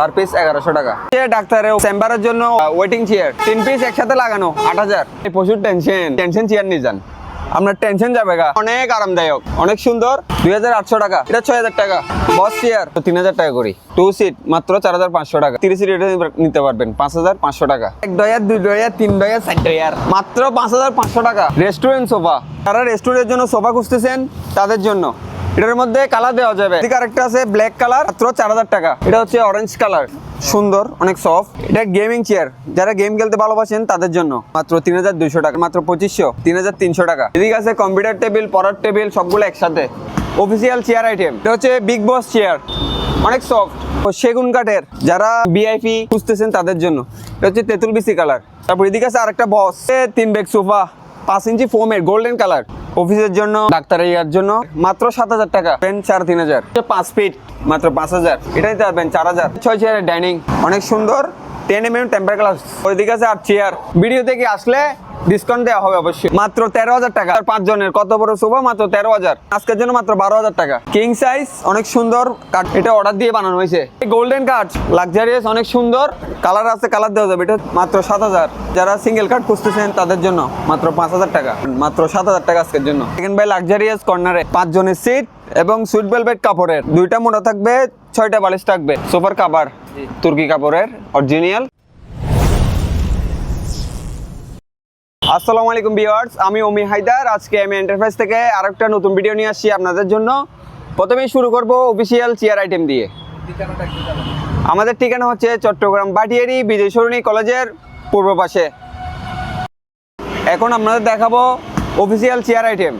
Per piece এগারোশো টাকা। ডাক্তারের চেম্বারের জন্য ওয়েটিং চেয়ার তিন পিস একসাথে লাগানো, আট হাজার। প্রচুর টেনশন টেনশন চেয়ার নিয়ে যান। আপনার টেনশন যাবে গা। অনেক আরামদায়ক, অনেক সুন্দর। দুই হাজার আটশো টাকা, এটা ছয় হাজার টাকা। বস চেয়ার তিন হাজার টাকা করি। টু সিট মাত্র চার হাজার পাঁচশো টাকা। তিরিশ এটা নিতে পারবেন, পাঁচ হাজার পাঁচশো টাকা। এক ডয়ার দুই ডয়ার তিন ডয়ার চার ডয়ার মাত্র পাঁচ হাজার পাঁচশো টাকা। রেস্টুরেন্ট সোফা যারা রেস্টুরেন্টের জন্য সোফা খুঁজতেছেন, তাদের জন্য। এটার মধ্যে কালার দেওয়া যাবে। এদিকে আরেকটা আছে ব্ল্যাক কালার মাত্র চার হাজার টাকা। এটা হচ্ছে অরেঞ্জ কালার সুন্দর, অনেক সফট এটা গেমিং চেয়ার যারা গেম খেলতে ভালোবাসেন তাদের জন্য। মাত্র তিন হাজার দুইশো টাকা, মাত্র পঁচিশশো, তিন হাজার তিনশো টাকা। এদিকে আছে কম্পিউটার টেবিল পড়ার টেবিল সবগুলো একসাথে। অফিসিয়াল চেয়ার আইটেম এটা হচ্ছে বিগ বস চেয়ার অনেক সফট সেগুন কাঠের, যারা বিআইপি খুঁজতেছেন তাদের জন্য। এটা হচ্ছে তেঁতুল বিসি কালার তারপর এদিকে আছে আরেকটা বস তিন বেগ সোফা পাঁচ ইঞ্চি ফোমের গোল্ডেন কালার অফিসের জন্য ডাক্তার ইয়ার জন্য, মাত্র সাত হাজার টাকা। পেন চার তিন হাজার। পাঁচ ফিট মাত্র পাঁচ হাজার। এটাই তো পেন চার হাজার। ছয় চেয়ারের ডাইনিং অনেক সুন্দর। Ten M M temper glass ওইদিকে আছে আর চেয়ার ভিডিও থেকে আসলে ডিসকাউন্ট দেওয়া হবে অবশ্যই। মাত্র তেরো হাজার টাকা। আর পাঁচ জনের কত বড় সোফা মাত্র তেরো হাজার। আজকের জন্য মাত্র বারো হাজার টাকা। কিং সাইজ অনেক সুন্দর কাঠ এটা অর্ডার দিয়ে বানানো হয়েছে। গোল্ডেন কাঠ লাক্সারিয়াস অনেক সুন্দর। কালার আছে কালার দেওয়া যাবে। এটা মাত্র সাত হাজার। যারা সিঙ্গেল কাঠ খুঁজতেছেন তাদের জন্য মাত্র পাঁচ হাজার টাকা। মাত্র সাত হাজার টাকা আজকের জন্য। সেকেন্ড বাই লাক্সারিয়াস কর্নারে পাঁচ জনের সিট এবং সুইট ভেলভেট কাপড়ের। দুইটা মোটা থাকবে ছয়টা বালিশ থাকবে। সোফার কাভার তুর্কি কাপড়ের অরিজিনাল আসসালামু আলাইকুম ভিউয়ার্স, আমি অমি হায়দার। আজকে আমি এন্টারপ্রাইজ থেকে আরেকটা নতুন ভিডিও নিয়ে আসছি আপনাদের জন্য। প্রথমেই শুরু করব অফিসিয়াল চেয়ার আইটেম দিয়ে। আমাদের ঠিকানা হচ্ছে চট্টগ্রাম বাটিয়ারি বিজয় সরণী কলেজের পূর্ব পাশে। এখন আপনাদের দেখাবো অফিসিয়াল চেয়ার আইটেম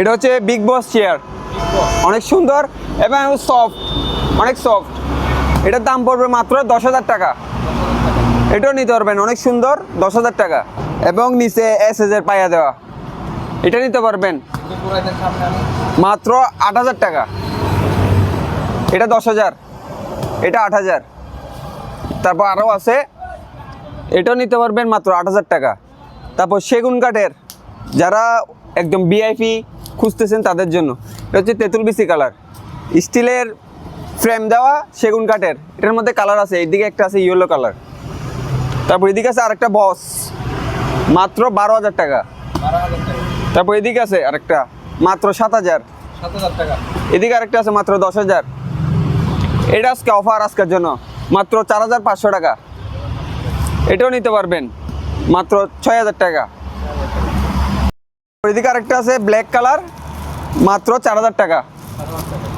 এটা হচ্ছে বিগ বস চেয়ার অনেক সুন্দর এবং সফট অনেক সফট এটার দাম পড়বে মাত্র দশ হাজার টাকা। এটাও নিতে পারবেন, অনেক সুন্দর, দশ হাজার টাকা। এবং নিচে এস এর পাইয়া দেওয়া। এটা নিতে পারবেন। মাত্র আট হাজার টাকা। এটা দশ হাজার। এটা আট হাজার। তারপর আরও আছে। এটাও নিতে পারবেন মাত্র আট হাজার টাকা। তারপর সেগুন কাঠের। যারা একদম বিআইপি খুঁজতেছেন তাদের জন্য। এটা হচ্ছে তেঁতুল বিসি কালার। স্টিলের ফ্রেম দেওয়া সেগুন কাঠের। এটার মধ্যে কালার আছে। এইদিকে একটা আছে ইয়েলো কালার। তারপর এদিকে আছে আরেকটা বস মাত্র বারো হাজার টাকা। তারপর এদিকে আছে আরেকটা, মাত্র সাত হাজার। এদিকে আরেকটা আছে মাত্র দশ হাজার। এটা আজকে অফার আজকের জন্য। মাত্র চার হাজার পাঁচশো টাকা। এটাও নিতে পারবেন, মাত্র ছয় হাজার টাকা। এদিকে আরেকটা আছে ব্ল্যাক কালার মাত্র চার হাজার টাকা।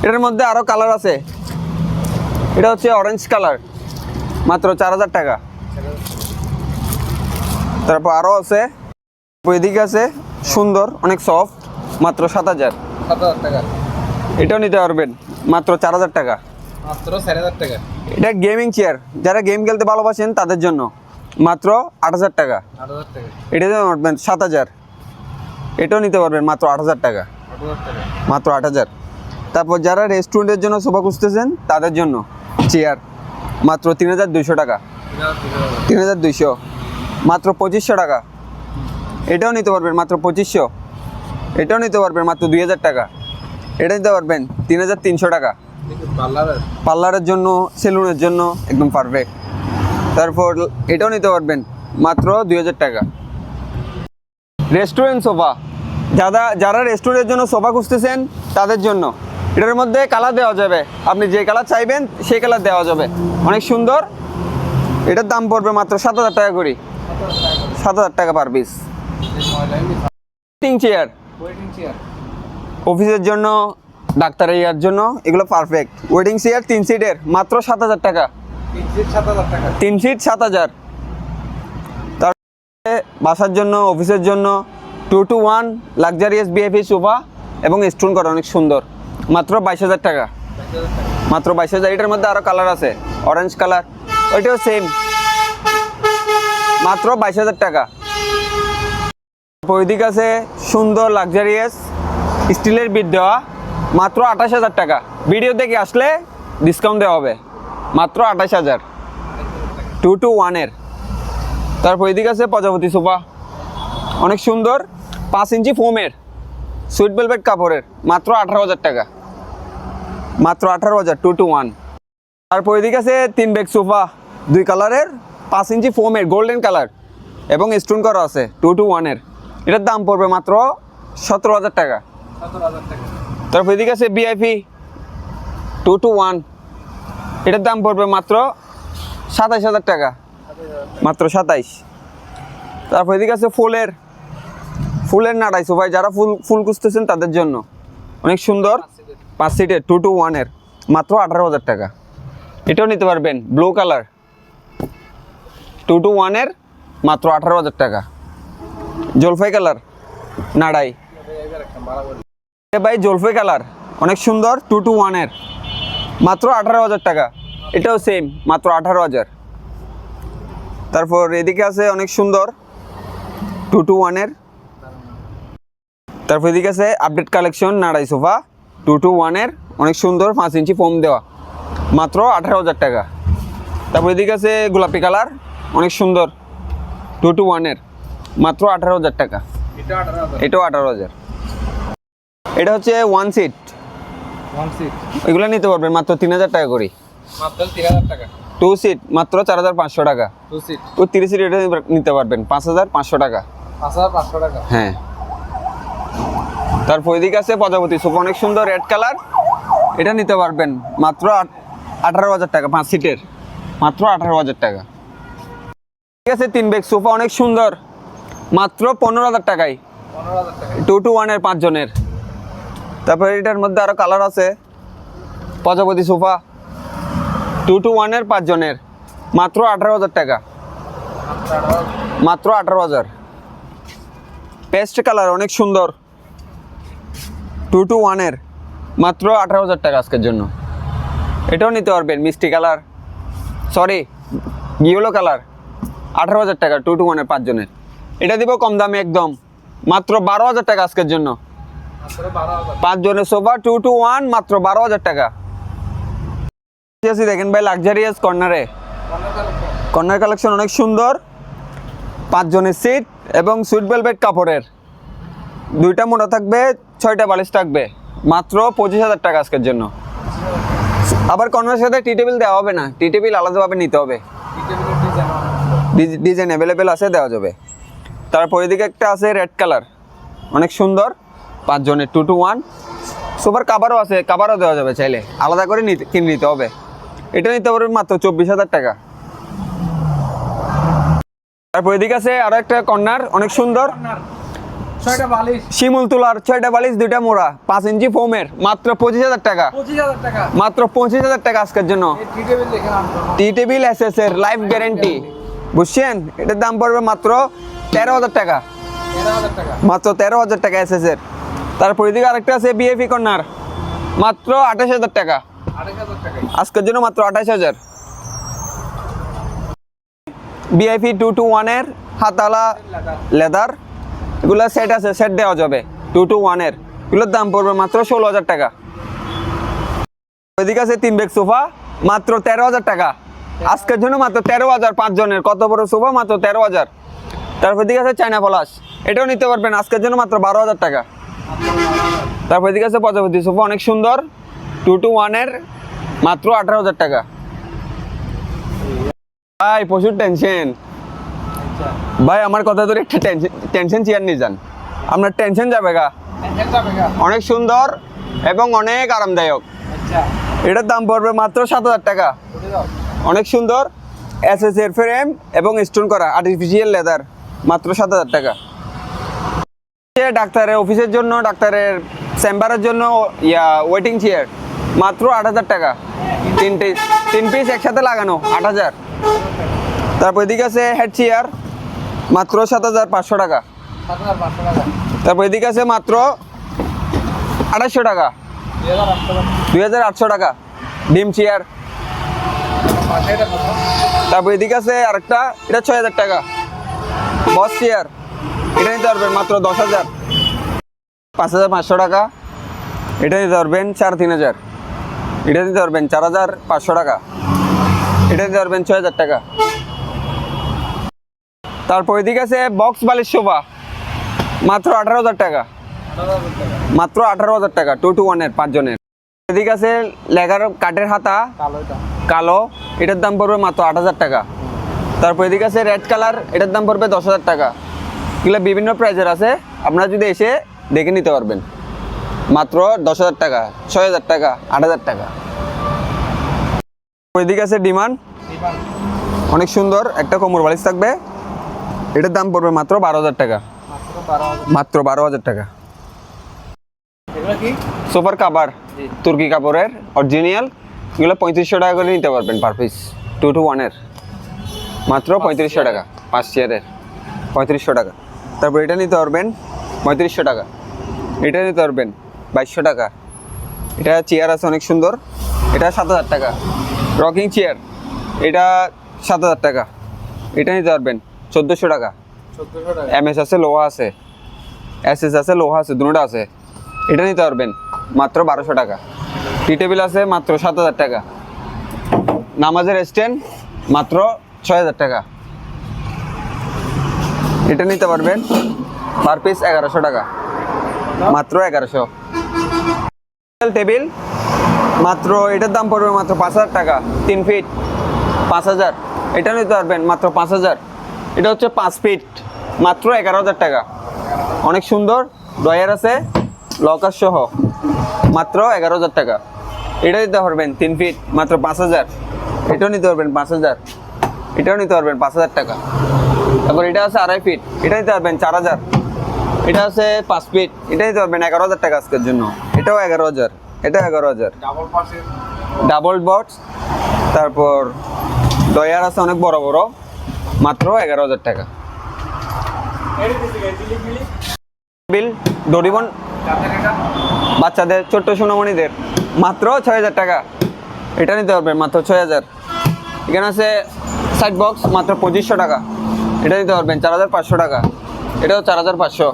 এটার মধ্যে আরও কালার আছে। এটা হচ্ছে অরেঞ্জ কালার মাত্র চার হাজার টাকা। তারপর আরও আছে। এদিকে আছে সুন্দর অনেক সফট মাত্র সাত হাজার। টাকা। এটাও নিতে পারবেন মাত্র চার হাজার টাকা। মাত্র চার হাজার টাকা। এটা গেমিং চেয়ার যারা গেম খেলতে ভালোবাসেন তাদের জন্য মাত্র আট হাজার টাকা। এটা নিতে পারবেন সাত হাজার। এটাও নিতে পারবেন মাত্র আট হাজার টাকা। আট হাজার টাকা। মাত্র আট হাজার। তারপর যারা রেস্টুরেন্টের জন্য সোফা খুঁজতেছেন তাদের জন্য চেয়ার মাত্র তিন হাজার দুইশো টাকা। তিন হাজার দুইশো। মাত্র পঁচিশশো টাকা। এটাও নিতে পারবেন মাত্র পঁচিশশো। এটাও নিতে পারবেন মাত্র দুই হাজার টাকা। এটা নিতে পারবেন তিন হাজার তিনশো টাকা। পার্লারের জন্য, সেলুনের জন্য একদম পারফেক্ট তারপর এটাও নিতে পারবেন মাত্র দুই হাজার টাকা। রেস্টুরেন্ট সোফা যারা যারা রেস্টুরেন্টের জন্য সোফা খুঁজতেছেন, তাদের জন্য। এটার মধ্যে কালার দেওয়া যাবে। আপনি যে কালার চাইবেন, সেই কালার দেওয়া যাবে। অনেক সুন্দর। এটার দাম পড়বে মাত্র সাত হাজার টাকা করি। সাত হাজার টাকা পার পিস ওয়েটিং চেয়ার অফিসের জন্য ডাক্তারের ইয়ার জন্য এগুলো পারফেক্ট ওয়েটিং চেয়ার তিন সিটের মাত্র সাত হাজার টাকা। তিন সিট সাত হাজার টাকা। তিন সিট সাত হাজার। তারপরে বাসার জন্য অফিসের জন্য টু টু ওয়ান লাক্সারিয়াস বিএফি সোফা এবং স্টোন করা অনেক সুন্দর। মাত্র বাইশ হাজার টাকা। মাত্র বাইশ হাজার। এটার মধ্যে আরও কালার আছে। অরেঞ্জ কালার ওইটাও সেম মাত্র বাইশ হাজার টাকা। ওইদিক আছে সুন্দর লাক্সারিয়াস স্টিলের বিট দেওয়া, মাত্র আঠাশ হাজার টাকা। ভিডিও দেখে আসলে ডিসকাউন্ট দেওয়া হবে, মাত্র আঠাশ হাজার। টু টু ওয়ানের তারপর এদিকে আছে প্রজাপতি সোফা। অনেক সুন্দর, পাঁচ ইঞ্চি ফোমের সুইট ভেলভেট কাপড়ের, মাত্র আঠারো হাজার টাকা। মাত্র আঠারো হাজার টু টু ওয়ান তারপর এদিকে আছে তিন ব্যাগ সোফা দুই কালারের পাঁচ ইঞ্চি ফোমের গোল্ডেন কালার এবং স্টোন করা আছে টু টু ওয়ানের এটার দাম পড়বে মাত্র সতেরো হাজার টাকা। তারপর এদিকে আছে বিআইপি টু টু ওয়ান এটার দাম পড়বে মাত্র সাতাইশ হাজার টাকা। মাত্র সাতাইশ। তারপর এদিকে আছে ফুলের। ফুলের নাড়াই সোফাই যারা ফুল ফুল খুঁজতেছেন তাদের জন্য। অনেক সুন্দর। পাঁচ সিটের টু টু ওয়ানের মাত্র আঠারো হাজার টাকা। এটাও নিতে পারবেন ব্লু কালার টু টু ওয়ানের মাত্র আঠারো হাজার টাকা। জলফাই কালার, নাড়াই। ভাই, জলফাই কালার, অনেক সুন্দর, টু টু ওয়ানের, মাত্র আঠারো হাজার টাকা। এটাও সেম মাত্র আঠারো হাজার। তারপর এদিকে আছে অনেক সুন্দর, টু টু ওয়ানের। তারপর এদিকে আছে আপডেট কালেকশন নাড়াই সোফা, টু টু ওয়ানের, অনেক সুন্দর, পাঁচ ইঞ্চি ফোম দেওয়া, মাত্র আঠারো হাজার টাকা। তারপর এদিকে আছে গোলাপি কালার অনেক সুন্দর। টু টু ওয়ানের মাত্র আঠারো হাজার টাকা। এটাও আঠারো হাজার। এটা হচ্ছে ওয়ান সিট এগুলো নিতে পারবেন মাত্র তিন হাজার টাকা করে টু সিট মাত্র চার হাজার পাঁচশো টাকা। টু ও তিরিশ সিট এটা নিতে পারবেন পাঁচ হাজার পাঁচশো টাকা। হ্যাঁ। তারপর এদিকে আছে প্রজাপতি সোফা অনেক সুন্দর রেড কালার এটা নিতে পারবেন মাত্র আঠারো হাজার টাকা পাঁচ সিটের মাত্র আঠারো হাজার টাকা। ঠিক আছে, তিন বেগ সোফা অনেক সুন্দর। মাত্র পনেরো হাজার টাকায়। টু টু ওয়ানের পাঁচজনের। তারপরে এটার মধ্যে আরও কালার আছে। প্রজাপতি সোফা। টু টু ওয়ানের পাঁচজনের। মাত্র আঠারো হাজার টাকা। মাত্র আঠারো হাজার। পেস্ট কালার অনেক সুন্দর। টু টু ওয়ানের মাত্র আঠারো হাজার টাকা আজকের জন্য। এটাও নিতে পারবেন, মিষ্টি কালার সরি ইয়েলো কালার আঠারো হাজার টাকা টু টু ওয়ানের পাঁচজনের। এটা দিব কম দামে একদম, মাত্র বারো হাজার টাকা আজকের জন্য। মাত্র বারো পাঁচ জনের সোফা টু টু ওয়ান মাত্র বারো হাজার টাকা। দেখেন ভাই লাক্সারিয়াস কর্নারে কর্নার কালেকশন অনেক সুন্দর। পাঁচ জনের সিট এবং সুইট ভেলভেট কাপড়ের। দুইটা মোটা থাকবে, ছয়টা বালিশ থাকবে। মাত্র পঁচিশ হাজার টাকা আজকের জন্য। আবার কর্নারের সাথে টি টেবিল দেওয়া হবে না। টি টেবিল আলাদাভাবে নিতে হবে। ডিজাইন অ্যাভেলেবেল আছে দেওয়া যাবে। তারপর এদিকে একটা আছে রেড কালার অনেক সুন্দর। পাঁচ জনের টু টু ওয়ান সুপার কাভারও আছে কাভারও দেওয়া যাবে চাইলে। আলাদা করে নিতে কিনে নিতে হবে। এটা নিতে পারবে মাত্র চব্বিশ হাজার টাকা। তারপর এদিকে আছে আরও একটা কর্নার অনেক সুন্দর। শিমুল তুলার ছয়টা বালিশ দুইটা মোড়া। পাঁচ ইঞ্চি ফোমের মাত্র পঁচিশ হাজার টাকা। মাত্র পঁচিশ হাজার টাকা আজকের জন্য। টি টেবিল আনতো এস এর লাইফ গ্যারেন্টি বুঝছেন? এটার দাম পড়বে মাত্র তেরো হাজার টাকা। মাত্র তেরো হাজার টাকা এস এস এর। তারপর এদিকে আরেকটা আছে বিএফি কর্নার। মাত্র আঠাশ হাজার টাকা। আজকের জন্য মাত্র আঠাশ হাজার। বিআইপি টু টু ওয়ানের হাতালা লেদার। এগুলো সেট আছে সেট দেওয়া যাবে টু টু ওয়ানের এগুলোর দাম পড়বে মাত্র ষোলো হাজার টাকা। ওইদিকে আছে তিন বেগ সোফা মাত্র তেরো হাজার টাকা। আজকের জন্য মাত্র তেরো হাজার পাঁচ জনের কত বড় সোফা মাত্র তেরো হাজার। তারপর দিকে আছে চায়না পলাশ। এটাও নিতে পারবেন আজকের জন্য মাত্র বারো হাজার টাকা। তারপর দিকে আছে প্রজাপতি সোফা অনেক সুন্দর। টু টু ওয়ানের মাত্র আঠারো হাজার টাকা। ভাই প্রচুর টেনশন আচ্ছা ভাই আমার কথা ধরে একটা টেনশন টেনশন চেয়ার নিয়ে যান। আপনার টেনশন যাবে গা। অনেক সুন্দর এবং অনেক আরামদায়ক। আচ্ছা। এটার দাম পড়বে মাত্র সাত হাজার টাকা। অনেক সুন্দর এস এর ফ্রেম এবং স্টোন করা আর্টিফিশিয়াল লেদার মাত্র সাত হাজার টাকা। ডাক্তারের অফিসের জন্য, ডাক্তারের চেম্বারের জন্য, ইয়া ওয়েটিং চেয়ার মাত্র আট হাজার টাকা। তিনটে তিন পিস একসাথে লাগানো, আট হাজার। তারপর এদিকে আছে হেড চেয়ার মাত্র সাত হাজার পাঁচশো টাকা। তারপর এদিকে আছে মাত্র আড়াইশো টাকা। দুই হাজার আটশো টাকা। ডিম চেয়ার তারপর এদিকে আছে আরেকটা এটা ছয় হাজার টাকা। বস চেয়ার এটা নিতে পারবেন মাত্র দশ হাজার। পাঁচ হাজার পাঁচশো টাকা এটা নিতে পারবেন চার তিন হাজার। এটা নিতে পারবেন চার হাজার পাঁচশো টাকা। এটা নিতে পারবেন ছয় হাজার টাকা। তারপর এদিকে আছে বক্স বালিশ সোফা মাত্র আঠারো হাজার টাকা। মাত্র আঠারো হাজার টাকা টু টু ওয়ানের পাঁচজনের। এদিকে আছে লেগার কাঠের হাতা কালো। এটার দাম পড়বে মাত্র আট হাজার টাকা। তারপর এদিকে আছে রেড কালার এটার দাম পড়বে দশ হাজার টাকা। এগুলো বিভিন্ন প্রাইজের আছে আপনারা যদি এসে দেখে নিতে পারবেন। মাত্র দশ হাজার টাকা ছয় হাজার টাকা আট হাজার টাকা। ওইদিকে আছে ডিমান্ড অনেক সুন্দর একটা কোমর বালিশ থাকবে। এটার দাম পড়বে মাত্র বারো হাজার টাকা। মাত্র বারো হাজার টাকা। সোফার কাভার তুর্কি কাপড়ের অরিজিনাল এগুলো পঁয়ত্রিশশো টাকা করে নিতে পারবেন পার পিস টু টু ওয়ানের মাত্র পঁয়ত্রিশশো টাকা পাঁচ চেয়ারের পঁয়ত্রিশশো টাকা। তারপর এটা নিতে পারবেন পঁয়ত্রিশশো টাকা। এটা নিতে পারবেন বাইশশো টাকা। এটা চেয়ার আছে অনেক সুন্দর। এটা সাত হাজার টাকা। রকিং চেয়ার এটা সাত হাজার টাকা। এটা নিতে পারবেন চোদ্দোশো টাকা। টাকা। এমএস আছে লোহা আছে। এস এস আছে লোহা আছে দুটোটা আছে। এটা নিতে পারবেন মাত্র বারোশো টাকা। টি টেবিল আছে মাত্র সাত হাজার টাকা। নামাজের স্ট্যান্ড মাত্র ছয় হাজার টাকা। এটা নিতে পারবেন পার পিস এগারোশো টাকা। মাত্র এগারোশো। টেবিল মাত্র এটার দাম পড়বে মাত্র পাঁচ হাজার টাকা, তিন ফিট পাঁচ হাজার এটা নিতে পারবেন মাত্র পাঁচ হাজার এটা হচ্ছে পাঁচ ফিট মাত্র এগারো হাজার টাকা। অনেক সুন্দর ডয়ার আছে লকার সহ, মাত্র এগারো হাজার টাকা। এটা নিতে পারবেন তিন ফিট মাত্র পাঁচ হাজার। এটাও নিতে পারবেন পাঁচ হাজার। এটাও নিতে পারবেন পাঁচ হাজার টাকা। তারপর এটা আছে আড়াই ফিট এটা নিতে পারবেন চার হাজার। এটা আছে পাঁচ ফিট এটা নিতে পারবেন এগারো হাজার টাকা আজকের জন্য। এটাও এগারো হাজার এটা এগারো হাজার। ডাবল বক্স তারপর ডয়ার আছে অনেক বড় বড় মাত্র এগারো হাজার টাকা। বিল ডরিবন বাচ্চাদের ছোট্ট সোনামণিদের। মাত্র ছয় হাজার টাকা। এটা নিতে পারবেন মাত্র ছয় হাজার এখানে আছে সাইড বক্স মাত্র পঁচিশশো টাকা। এটা নিতে পারবেন, চার হাজার পাঁচশো টাকা। এটাও চার হাজার পাঁচশো।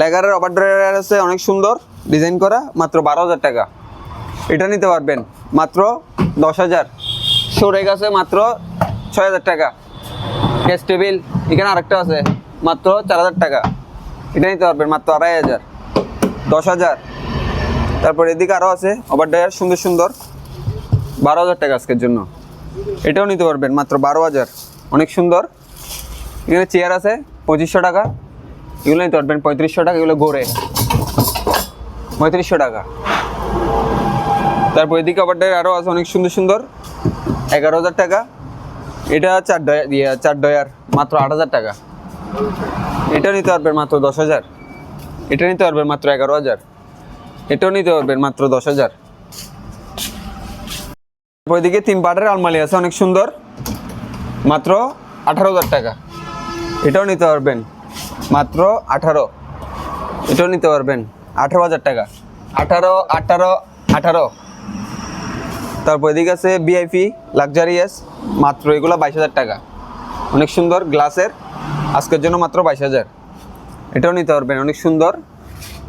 লেগারের ওভার ড্রায়ার আছে, অনেক সুন্দর ডিজাইন করা, মাত্র বারো হাজার টাকা। এটা নিতে পারবেন, মাত্র দশ হাজার। সরে গেছে মাত্র ছয় হাজার টাকা। গ্যাস টেবিল এখানে আরেকটা আছে, মাত্র চার হাজার টাকা। এটা নিতে পারবেন, মাত্র আড়াই হাজার, দশ হাজার। তারপর এদিকে আরও আছে ওভার ড্রায়ার সুন্দর সুন্দর। বারো হাজার টাকা আজকের জন্য। এটাও নিতে পারবেন মাত্র বারো হাজার। অনেক সুন্দর। এখানে চেয়ার আছে পঁচিশশো টাকা। এগুলো নিতে পারবেন পঁয়ত্রিশশো টাকা এগুলো ঘোরে। পঁয়ত্রিশশো টাকা। তারপর এদিকে ড্রায়ার আরও আছে অনেক সুন্দর সুন্দর। এগারো হাজার টাকা। এটা চার ডয়ার ইয়ে, চার ডয়ার মাত্র আট হাজার টাকা। এটা নিতে পারবেন মাত্র দশ হাজার। এটা নিতে পারবেন মাত্র এগারো হাজার। এটাও নিতে পারবেন মাত্র দশ হাজার। ওইদিকে তিন পাটের আলমারি আছে, অনেক সুন্দর। মাত্র আঠারো হাজার টাকা। এটাও নিতে পারবেন মাত্র আঠারো। এটাও নিতে পারবেন আঠারো হাজার টাকা। আঠারো আঠারো আঠারো। তারপর এদিকে আছে বিআইপি লাক্সারিয়াস মাত্র এগুলো বাইশ হাজার টাকা। অনেক সুন্দর গ্লাসের, আজকের জন্য মাত্র বাইশ হাজার। এটাও নিতে পারবেন, অনেক সুন্দর।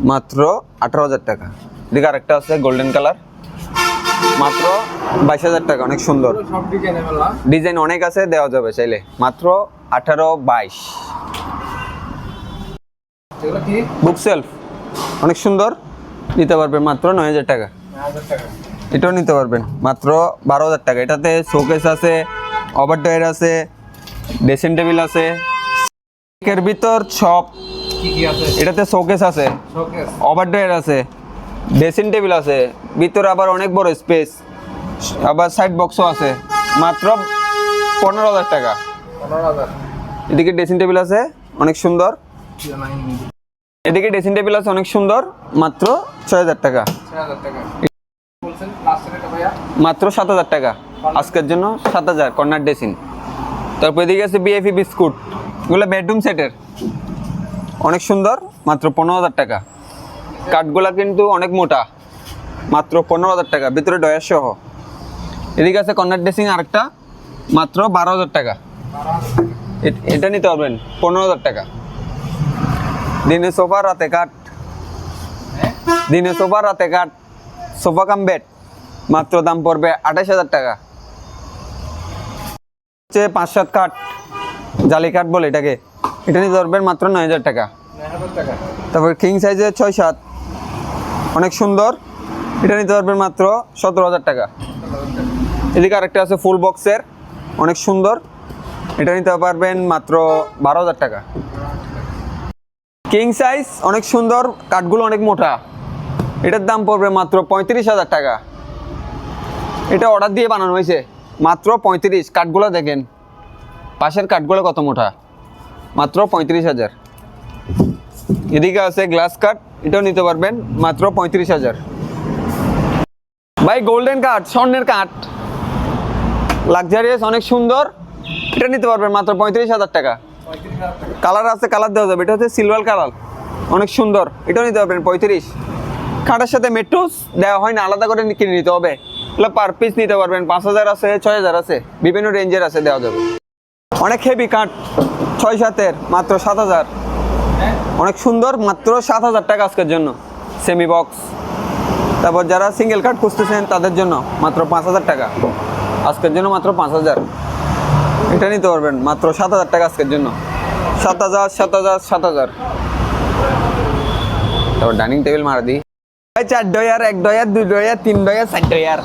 মাত্র আঠারো হাজার টাকা। এদিকে আরেকটা আছে গোল্ডেন কালার মাত্র বাইশ হাজার টাকা, অনেক সুন্দর। ডিজাইনে অনেক আছে, দেওয়া যাবে চাইলে। মাত্র আঠারো বাইশ। বুক সেলফ অনেক সুন্দর। নিতে পারবেন মাত্র নয় হাজার টাকা। এটাও নিতে পারবেন। মাত্র বারো হাজার টাকা। এটাতে শোকেস আছে ওভার ডয়ার আছে ড্রেসিং টেবিল আছে। ভিতর সব কি কি আছে? এটাতে শোকেস আছে। শোকেস ওভার আছে। ড্রেসিং টেবিল আছে। ভিতরে আবার অনেক বড় স্পেস আবার সাইড বক্সও আছে। মাত্র পনেরো হাজার টাকা। পনেরো হাজার। এদিকে ড্রেসিং টেবিল আছে। অনেক সুন্দর। এদিকে ড্রেসিং টেবিল আছে অনেক সুন্দর। মাত্র ছয় হাজার টাকা। মাত্র সাত হাজার টাকা। আজকের জন্য সাত হাজার কর্নার ড্রেসিং তারপর এদিকে আছে বিএফি বিস্কুট এগুলো বেডরুম সেটের অনেক সুন্দর, মাত্র পনেরো হাজার টাকা। কাঠগুলা কিন্তু অনেক মোটা, মাত্র পনেরো হাজার টাকা, ভিতরে ডয়ার সহ। এদিকে আছে কর্নার ড্রেসিং আরেকটা, মাত্র বারো হাজার টাকা। এটা নিতে পারবেন, পনেরো হাজার টাকা। দিনে সোফা রাতে কাঠ। দিনে সোফা রাতে কাঠ, সোফা কাম বেড, মাত্র দাম পড়বে আঠাশ হাজার টাকা। হচ্ছে পাঁচ সাত কাঠ, জালি কাঠ বলে এটাকে। এটা নিতে পারবেন মাত্র নয় হাজার টাকা। নয় তারপর কিং সাইজের ছয় সাত। অনেক সুন্দর। এটা নিতে পারবেন মাত্র সতেরো হাজার টাকা। এদিকে আরেকটা আছে ফুল বক্সের অনেক সুন্দর। এটা নিতে পারবেন মাত্র বারো হাজার টাকা। কিং সাইজ অনেক সুন্দর। কাঠগুলো অনেক মোটা। এটার দাম পড়বে মাত্র পঁয়ত্রিশ হাজার টাকা। এটা অর্ডার দিয়ে বানানো হয়েছে। মাত্র পঁয়ত্রিশ। কাঠগুলো দেখেন। পাশের কাঠগুলো কত মোটা। মাত্র পঁয়ত্রিশ হাজার। এদিকে আছে গ্লাস কাঠ এটাও নিতে পারবেন, মাত্র পঁয়ত্রিশ হাজার। ভাই গোল্ডেন কাঠ, স্বর্ণের কাঠ। লাক্সারিয়াস অনেক সুন্দর। এটা নিতে পারবেন, মাত্র পঁয়ত্রিশ হাজার টাকা। কালার আছে কালার দেওয়া যাবে। এটা হচ্ছে সিলভার কালার অনেক সুন্দর। এটাও নিতে পারবেন, পঁয়ত্রিশ। খাটের সাথে মেট্রোস দেওয়া হয় না, আলাদা করে কিনে নিতে হবে। এগুলো পার পিস নিতে পারবেন, পাঁচ হাজার আছে, ছয় হাজার আছে। বিভিন্ন রেঞ্জের আছে, দেওয়া যাবে। অনেক হেভি কাঠ। ছয় সাতের মাত্র সাত হাজার। অনেক সুন্দর, মাত্র সাত হাজার টাকা আজকের জন্য। সেমি বক্স তারপর যারা সিঙ্গেল কার্ড খুঁজতেছেন, তাদের জন্য মাত্র পাঁচ হাজার টাকা। আজকের জন্য মাত্র পাঁচ হাজার। এটা নিতে পারবেন, মাত্র সাত হাজার টাকা আজকের জন্য। সাত হাজার সাত হাজার সাত হাজার। তারপর ডাইনিং টেবিল মারা দিই। চার ডয়ার, এক ডয়ার, দুই ডয়ার, তিন ডয়ার, চার ডয়ার।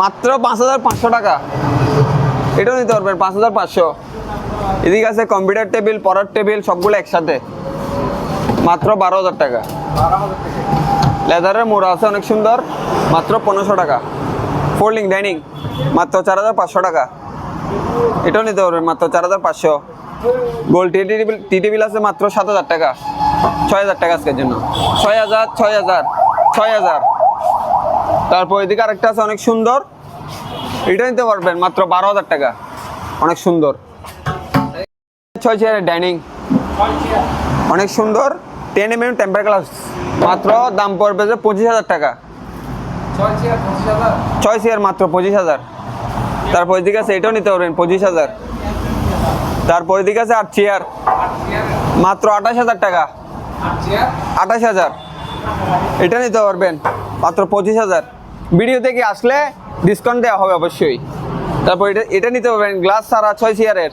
মাত্র পাঁচ হাজার পাঁচশো টাকা। এটাও নিতে পারবেন, পাঁচ হাজার পাঁচশো। এদিকে আছে কম্পিউটার টেবিল পড়ার টেবিল সবগুলো একসাথে। মাত্র বারো হাজার টাকা। লেদারের মোড়া আছে অনেক সুন্দর, মাত্র পনেরোশো টাকা। ফোল্ডিং ডাইনিং মাত্র চার হাজার পাঁচশো টাকা। এটাও নিতে পারবেন, মাত্র চার হাজার পাঁচশো। গোল টি টেবিল টি টেবিল আছে মাত্র সাত হাজার টাকা। ছয় হাজার টাকা আজকের জন্য। ছয় হাজার ছয় হাজার ছয় হাজার। তারপর এদিকে আরেকটা আছে অনেক সুন্দর। এটা নিতে পারবেন, মাত্র বারো হাজার টাকা। অনেক সুন্দর। ছয় চেয়ারের ডাইনিং অনেক সুন্দর। Ten M M temper glass মাত্র দাম পড়বে যে পঁচিশ হাজার টাকা। ছয় চেয়ার মাত্র পঁচিশ হাজার। তারপর এদিকে আছে, এটাও নিতে পারবেন, পঁচিশ হাজার। তারপর এদিকে আছে আট চেয়ার মাত্র আঠাশ হাজার টাকা। আঠাশ হাজার। এটা নিতে পারবেন, মাত্র পঁচিশ হাজার। ভিডিও থেকে আসলে ডিসকাউন্ট দেওয়া হবে? অবশ্যই। তারপর এটা এটা নিতে পারবেন গ্লাস সারা ছয় চেয়ারের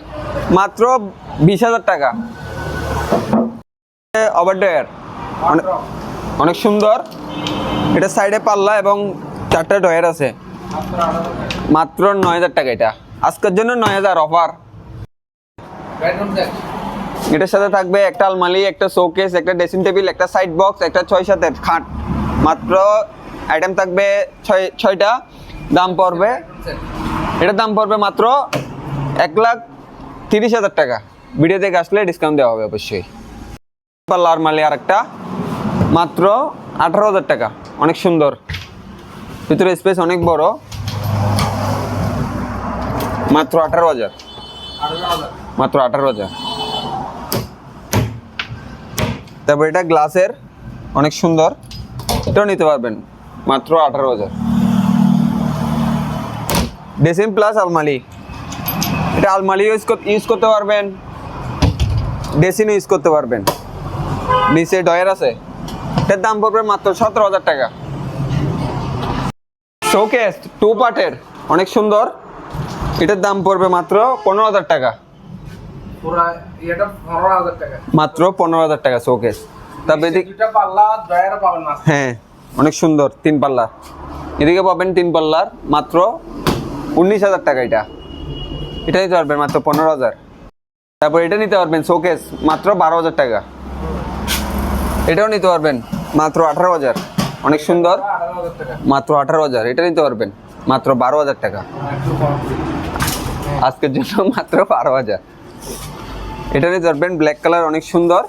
মাত্র বিশ হাজার টাকা। ওভারডয়ার মাত্র অনেক সুন্দর। এটা সাইডে পাল্লা এবং চারটা ডয়ার আছে। মাত্র নয় হাজার টাকা এটা। আজকের জন্য নয় হাজার অফার এটার সাথে থাকবে একটা আলমারি, একটা শোকেস একটা ড্রেসিং টেবিল একটা সাইড বক্স একটা ছয় সাতের খাট। মাত্র আইটেম থাকবে ছয় ছয়টা। দাম পড়বে এটার দাম পড়বে মাত্র এক লাখ তিরিশ হাজার টাকা। ভিডিও থেকে আসলে ডিসকাউন্ট দেওয়া হবে অবশ্যই। পাল্লা আলমারি আর একটা মাত্র আঠারো হাজার টাকা। অনেক সুন্দর। ভিতরে স্পেস অনেক বড়। মাত্র আঠারো হাজার। মাত্র আঠারো হাজার। তারপর এটা গ্লাসের অনেক সুন্দর। এটাও নিতে পারবেন। মাত্র আঠারো হাজার। ডেসিম প্লাস আলমারি এটা আলমারি ইউজ ইউজ করতে পারবেন। ডেসিন ইউজ করতে পারবেন। নিচে ডয়ার আছে। এটার দাম পড়বে মাত্র সতেরো হাজার টাকা। শোকেস টু পার্টের অনেক সুন্দর। এটার দাম পড়বে মাত্র পনেরো হাজার টাকা। মাত্র পনেরো হাজার টাকা শোকেস তারপর পাল্লা হ্যাঁ অনেক সুন্দর তিন পাল্লার এদিকে পাবেন তিন পাল্লার মাত্র উনিশ হাজার টাকা এটা। এটা নিতে পারবেন মাত্র পনেরো হাজার। তারপর এটা নিতে পারবেন শোকেস, মাত্র বারো হাজার টাকা। এটাও নিতে পারবেন মাত্র আঠারো হাজার। অনেক সুন্দর। মাত্র আঠারো হাজার। এটা নিতে পারবেন মাত্র বারো হাজার টাকা। আজকের জন্য মাত্র বারো হাজার। এটা নিতে পারবেন ব্ল্যাক কালার, অনেক সুন্দর।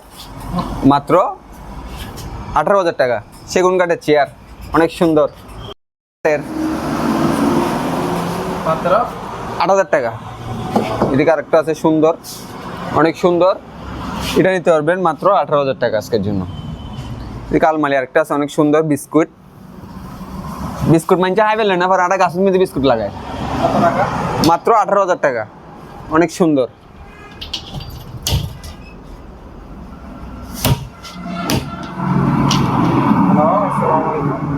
মাত্র আঠারো হাজার টাকা। সেগুন কাঠের চেয়ার অনেক সুন্দর। মাত্র আট হাজার টাকা। এদিকে আরেকটা আছে সুন্দর। অনেক সুন্দর। এটা নিতে পারবেন মাত্র আঠারো হাজার টাকা আজকের জন্য। এদিকে আলমারি আরেকটা আছে অনেক সুন্দর বিস্কুট। বিস্কুট মানছে হাই পেলেন না আটা গাছের মধ্যে বিস্কুট লাগায়। মাত্র আঠারো হাজার টাকা। অনেক সুন্দর হ্যালো আসসালামু আলাইকুম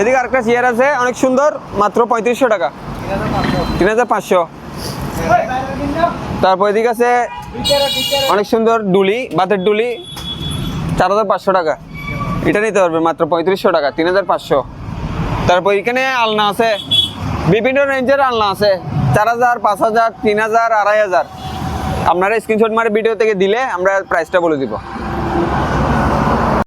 এদিকে আরেকটা চেয়ার আছে, অনেক সুন্দর, মাত্র পঁয়ত্রিশশো টাকা। তিন হাজার পাঁচশো। তারপর এদিকে আছে, অনেক সুন্দর ডুলি, বাতের ডুলি, চার হাজার পাঁচশো টাকা। এটা নিতে পারবে, মাত্র পঁয়ত্রিশশো টাকা, তিন হাজার পাঁচশো। তারপর এখানে আলনা আছে, বিভিন্ন রেঞ্জের আলনা আছে, চার হাজার, পাঁচ হাজার, তিন হাজার, আড়াই হাজার। আপনারা স্ক্রিনশট মারে ভিডিও থেকে দিলে আমরা প্রাইসটা বলে দিব।